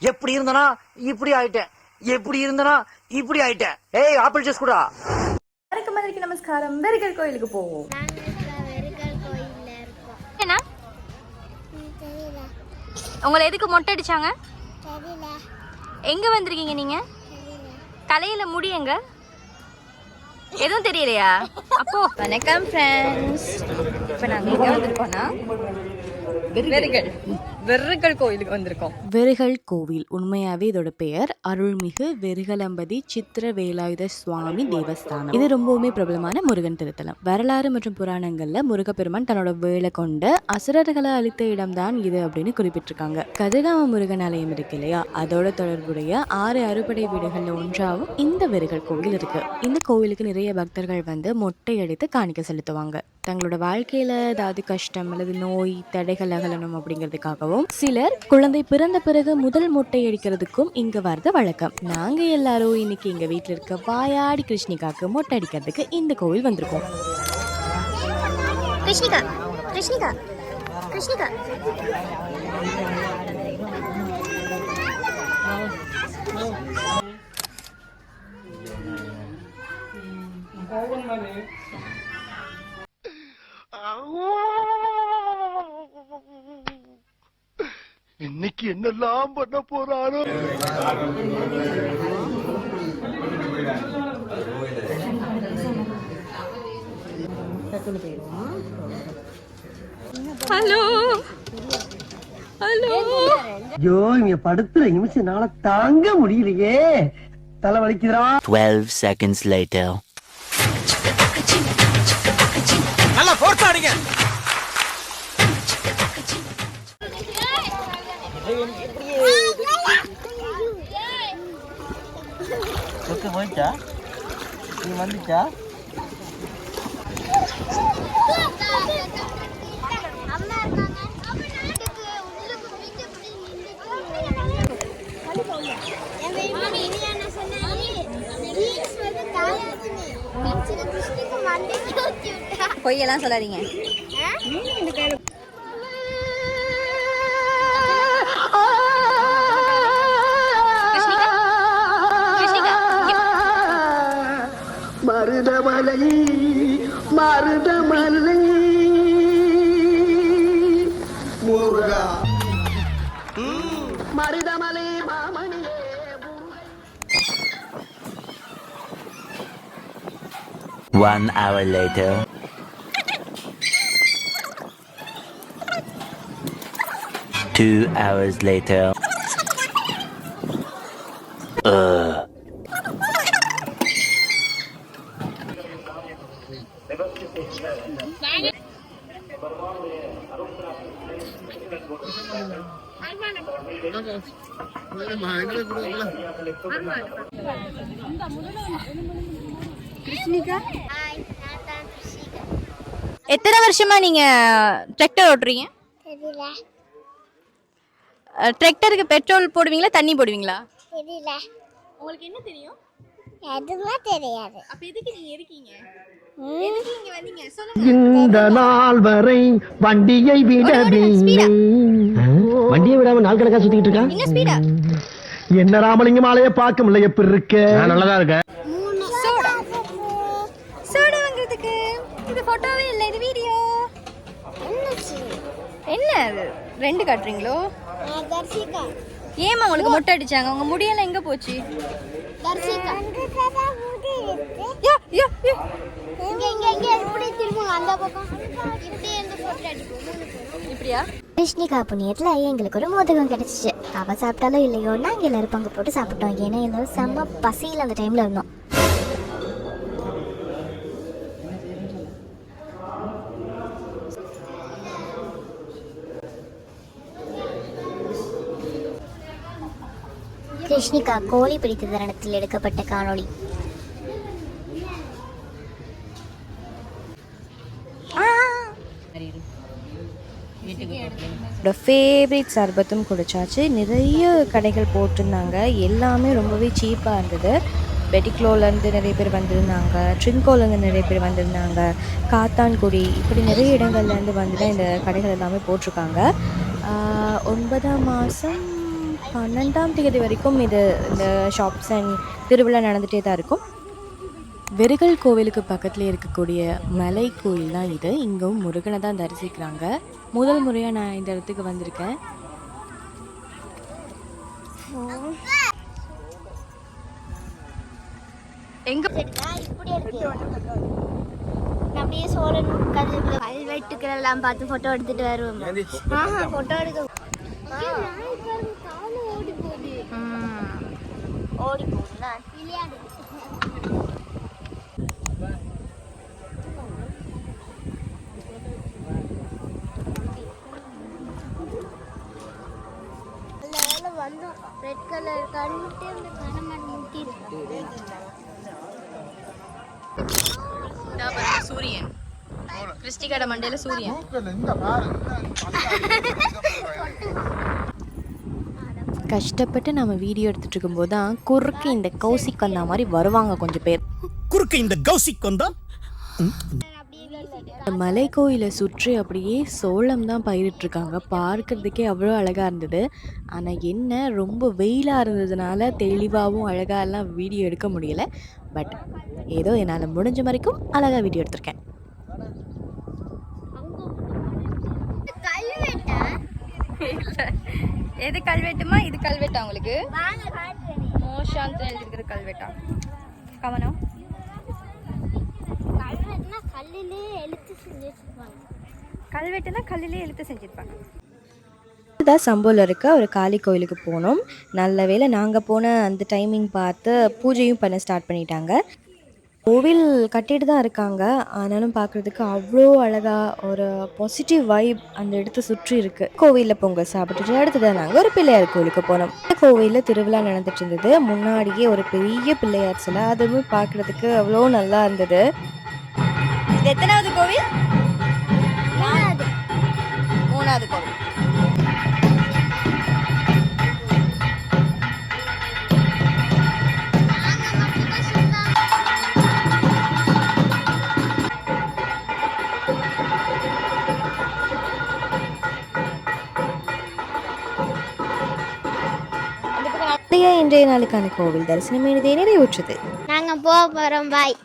எப்படி இருந்தனா இப்படி ஆயிட்டேன். எப்படி இருந்தனா இப்படி ஆயிட்டேன். ஏய் ஆப்பிள் ஜூஸ் குடா. வணக்கம் மதுரைக்கு நமஸ்காரம்? வெறுகல் கோயிலுக்கு போவோம். என்ன உங்களை எதுக்கு மொட்டை அடிச்சாங்க? தெரியல எங்க வந்திருக்கீங்க நீங்க? தெரியல தலையில முடி எங்க? எதுவும் தெரியலையா? அப்போ. வணக்கம் ஃப்ரெண்ட்ஸ் இப்போ நாங்கள் எங்கே வந்திருக்கோம்னா? வெறுகல் வெறுகல் கோயிலுக்கு வந்திருக்கோம். வெறுகல் கோவில் உண்மையாவே இதோட பெயர் அருள்மிகு வெறுகலம்பதி சித்திர வேலாயுத சுவாமி தேவஸ்தானம். இது ரொம்பவுமே பிரபலமான முருகன் திருத்தலம். வரலாறு மற்றும் புராணங்கள்ல முருகப்பெருமான் தன்னோட வேலை கொண்டு அசுரர்களை அளித்த இடம்தான் இது அப்படின்னு குறிப்பிட்டிருக்காங்க. கதிராம முருகன் ஆலயம் இருக்கு இல்லையா? அதோட தொடர்புடைய ஆறு அறுபடை வீடுகள்ல ஒன்றாகவும் இந்த வெறுகல் கோவில் இருக்கு. இந்த கோவிலுக்கு நிறைய பக்தர்கள் வந்து மொட்டை அடித்து காணிக்க செலுத்துவாங்க. தங்களோட வாழ்க்கையில ஏதாவது கஷ்டம் அல்லது நோய் தடைகள் அகலணும் அப்படிங்கிறதுக்காகவும் சிலர் குழந்தை பிறந்த பிறகு முதல் முட்டை அடிக்கிறதுக்கும் இங்க வரது வழக்கம். நாங்க எல்லாரும் இன்னைக்கு எங்க வீட்டில் இருக்க வாயாடி கிருஷ்ணிகாக்கு மொட்டை அடிக்கிறதுக்கு இந்த கோவில் வந்திருக்கோம். கிருஷ்ணிகா கிருஷ்ணிகா கிருஷ்ணிகா. என்னெல்லாம் பண்ண போறாரோ? ஹலோ. ஹலோ. ஐயோ இங்க படுத்துற நிமிஷம் என்னால தாங்க முடியலையே. தலை வலிக்குதுடா. 12 seconds later. நல்லா போர்ஸ் ஆடுங்க கிருஷ்ணிக்கு மண்டைக்கு ஊத்தி விட்டா பொய்யெல்லாம் சொல்லாதீங்க. மருதமலை மருதமலை முருகா மருதமலை மாமணியே One hour later. Two hours later. Ugh. எத்தனை வருஷமா நீங்க டிராக்டர் ஓட்டுறீங்க? தெரியல. டிராக்டருக்கு பெட்ரோல் போடுவீங்களா தண்ணி போடுவீங்களா? தெரியல. உங்களுக்கு என்ன தெரியும்? எதுவுமே தெரியாது. அப்ப எதுக்கு நீங்க இருக்கீங்க? இந்த நாள் வரை வண்டியை விடவில்லை. வண்டியை விடாம நாள் கணக்கா சுத்திட்டு இருக்கான் என்ன ராமலிங்கம் ஆலைய பார்க்க முடியல எப்படி இருக்க? நல்லதா இருக்க மூணு சோடா. சோடா வாங்குறதுக்கு இது போட்டோவே இல்லை இது வீடியோ என்ன அது? ரெண்டு காட்டுறீங்களோ? ஏமா உங்களுக்கு மொட்டை அடிச்சாங்க? உங்க முடியெல்லாம் எங்க போச்சு? தர்ஷிகா. யா, யா, யா. இங்க இங்க இங்க. இப்படி திரும்புங்க அந்த பக்கம். இப்படி இருந்து போட்டு அடிப்போம். மூணு பேரும். இப்படியா? கிருஷ்ணிகா புண்ணியத்தில் எங்களுக்கு ஒரு மோதகம் கிடைச்சிச்சு. அவள் சாப்பிட்டாலும் இல்லையோ நாங்கள் எல்லாரும் பங்கு போட்டு சாப்பிட்டோம். ஏன்னா எல்லாம் செம்ம பசியில் அந்த டைமில் இருந்தோம். கிருஷ்ணிகா கோழி பிடித்த தருணத்தில் எடுக்கப்பட்ட காணொளி. என்னோட ஃபேவரட் சர்பத்தும் குடிச்சாச்சு. நிறைய கடைகள் போட்டிருந்தாங்க. எல்லாமே ரொம்பவே சீப்பாக இருந்தது. பெட்டிக்ளோலேருந்து நிறைய பேர் வந்திருந்தாங்க. ட்ரிங்கோலேருந்து நிறைய பேர் வந்திருந்தாங்க. காத்தான்குடி இப்படி நிறைய இடங்கள்லேருந்து வந்து தான் இந்த கடைகள் எல்லாமே போட்டிருக்காங்க. ஒன்பதாம் மாதம் பன்னெண்டாம் தேதி வரைக்கும் இது இந்த ஷாப்ஸ் அண்ட் திருவிழா நடந்துகிட்டே தான் இருக்கும். வெறுகல் கோவிலுக்கு பக்கத்தில் இருக்கக்கூடிய மலை கோயில் தான் இது. இங்கும் முருகனை தான் தரிசிக்கிறாங்க. முதல் முறையாக நான் இந்த இடத்துக்கு வந்திருக்கேன். எங்க இப்படி இருக்கு நான் அப்படியே சோழன் கல்வெட்டு கல்வெட்டுக்கள் எல்லாம் பார்த்து போட்டோ எடுத்துட்டு வருவோம். ஆஹா போட்டோ எடுக்க ஓடி போகுது ஓடி போகுதுல விளையாடு. ரெட் கலர் கண்ணுட்டு அந்த கனமன் முட்டிருக்கு சூரியன். கிறிஸ்டிகாட மண்டையில சூரியன். கஷ்டப்பட்டு நம்ம வீடியோ எடுத்துட்டு இருக்கும்போது தான் குறுக்கு இந்த கௌசிக் வந்தா மாதிரி வருவாங்க கொஞ்சம் பேர். குறுக்கு இந்த கௌசிக் வந்தா? இந்த மலை கோயிலை சுற்றி அப்படியே சோளம் தான் பயிரிட்டிருக்காங்க. பார்க்கறதுக்கே அவ்வளோ அழகாக இருந்தது. ஆனால் என்ன ரொம்ப வெயிலாக இருந்ததுனால தெளிவாகவும் அழகாக எல்லாம் வீடியோ எடுக்க முடியல. பட் ஏதோ என்னால் முடிஞ்ச வரைக்கும் அழகாக வீடியோ எடுத்திருக்கேன். எது கல்வெட்டுமா? இது கல்வெட்டா உங்களுக்கு? மோஷாந்த் எழுதிருக்கிற கல்வெட்டா. கவனம். கல்வெட்டுனா கல்லிலே எழுத்து செஞ்சு வச்சிருப்பாங்க? கல்வெட்டுனா கல்லிலே எழுத்து செஞ்சிருப்பாங்க. தான் சம்போவில் இருக்க. ஒரு காளி கோயிலுக்கு போனோம். நல்ல வேளை நாங்கள் போன அந்த டைமிங் பார்த்து பூஜையும் பண்ண ஸ்டார்ட் பண்ணிட்டாங்க. கோவில் கட்டிட்டு தான் இருக்காங்க. ஆனாலும் பார்க்குறதுக்கு அவ்வளோ அழகாக ஒரு பாசிட்டிவ் வைப் அந்த இடத்த சுற்றி இருக்குது கோவிலில் பொங்கல் சாப்பிட்டுட்டு அடுத்ததான் நாங்கள் ஒரு பிள்ளையார் கோவிலுக்கு போனோம். கோவிலில் திருவிழா நடந்துட்டு இருந்தது. முன்னாடியே ஒரு பெரிய பிள்ளையார் சிலை. அதுவும் பார்க்குறதுக்கு அவ்வளோ நல்லா இருந்தது. இது எத்தனாவது கோவில்? மூணாவது. கோவில். இன்றைய நாளுக்கான கோவில் தரிசனம் இனிதே நிறைவுற்றது. நாங்க போக போறோம் பாய்